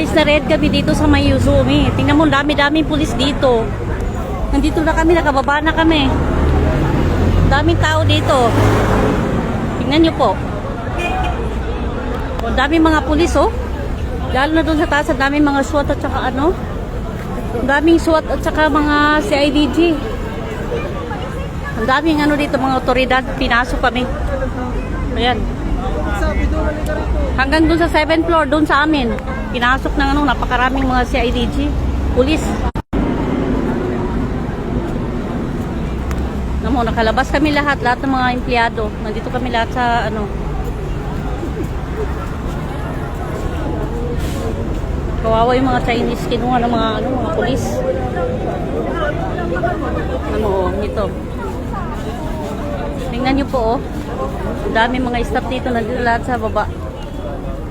Guys, na-red kami dito sa Mayuzumi. Tingnan mo, dami-daming pulis dito. Nandito na kami, nakababa na kami. Daming tao dito. Tingnan nyo po. O, daming mga pulis, oh. Lalo na doon sa taas, ang daming mga SWAT at saka ano. Ang daming SWAT at saka mga CIDG. Ang daming ano dito, mga otoridad. Pinasok kami. Ayan. Hanggang doon sa 7th floor, doon sa amin. Pinasok ng ano, napakaraming mga CIDG. Pulis. Alam mo, nakalabas kami lahat, lahat ng mga empleyado. Nandito kami lahat sa ano. Kawawa yung mga Chinese kinuha ng mga ano, mga pulis. Ano, oh, ito. Tingnan niyo po, oh. Ang dami mga staff dito, nandito lahat sa baba.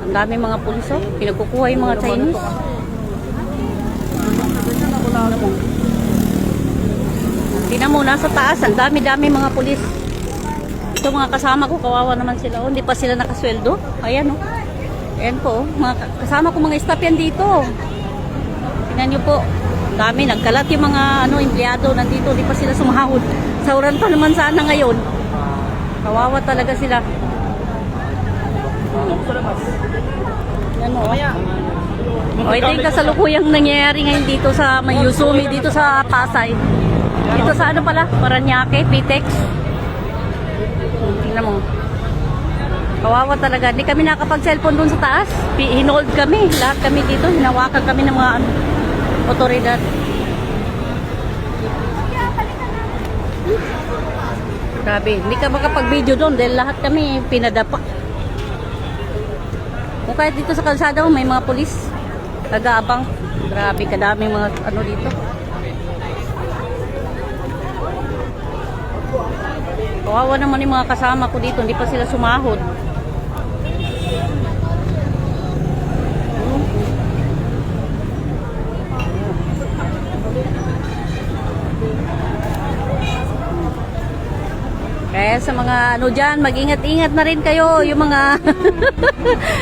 Ang dami mga pulis, oh. Pinagkukuha yung mga Chinese. Tingnan mo, nasa taas, ang dami-dami mga pulis. Ito mga kasama ko, kawawa naman sila. Oh, hindi pa sila nakasweldo. Ayan, oh. Ayan po, oh. mga ka- kasama ko mga staff yan dito. Tingnan niyo po. Dami, nagkalat yung mga ano, empleyado nandito, hindi pa sila sumahod. Sauran pa naman sana ngayon. Kawawa talaga sila. Yan o. O, ito yung kasalukuyang nangyayari ngayon dito sa Mayusumi, dito sa Pasay. Dito sa ano pala, Paranaque, Pitex. Tingnan mo. Kawawa talaga. Hindi kami nakapag-cellphone doon sa taas. Hinold kami. Lahat kami dito. Hinawakan kami ng mga ano, otoridad. Grabe. Hindi ka makapag-video doon dahil lahat kami pinadapa. Kung kahit dito sa kalsada may mga pulis. Nag-aabang. Grabe, kadaming mga ano dito. Kawawa naman yung mga kasama ko dito. Hindi pa sila sumahod. Kaya sa mga ano dyan, mag-ingat-ingat na rin kayo. Yung mga...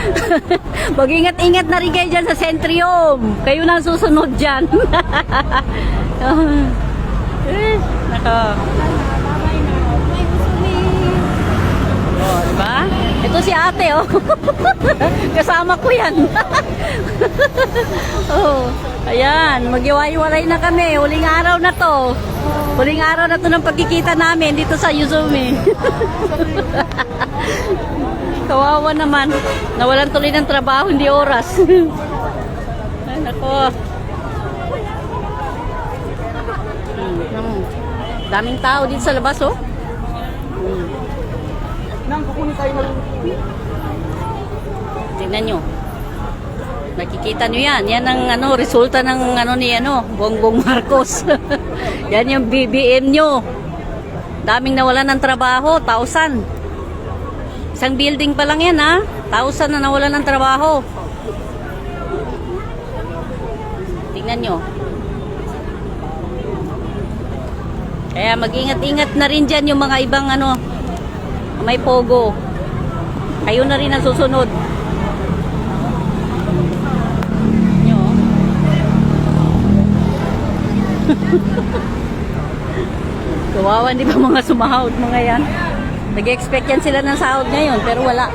mag-ingat-ingat na rin kayo dyan sa Centrium. Kayo na susunod dyan. eh, naka... Oh, diba? Ito si ate, oh. Kasama ko yan. oh, ayan. Magiwaiwalay na kami. Huling araw na to. Huling araw na to ng pagkikita namin dito sa Yuzumi. Kawawa naman. Nawalan tuloy ng trabaho, hindi oras. Ay, nako. Hmm. Daming tao dito sa labas, oh. Nang kukunin tayo ng Tingnan nyo. Nakikita nyo yan. Yan ang ano, resulta ng ano ni ano, Bongbong Marcos. yan yung BBM nyo. Daming nawalan ng trabaho, tausan. Isang building pa lang yan ha. Tausan na nawalan ng trabaho. Tingnan nyo. Kaya mag-ingat-ingat na rin dyan yung mga ibang ano, may pogo. Kayo na rin ang susunod. Nyo. Kawawa, di ba mga sumahod mga yan? Nag-expect yan sila ng sahod ngayon, pero wala.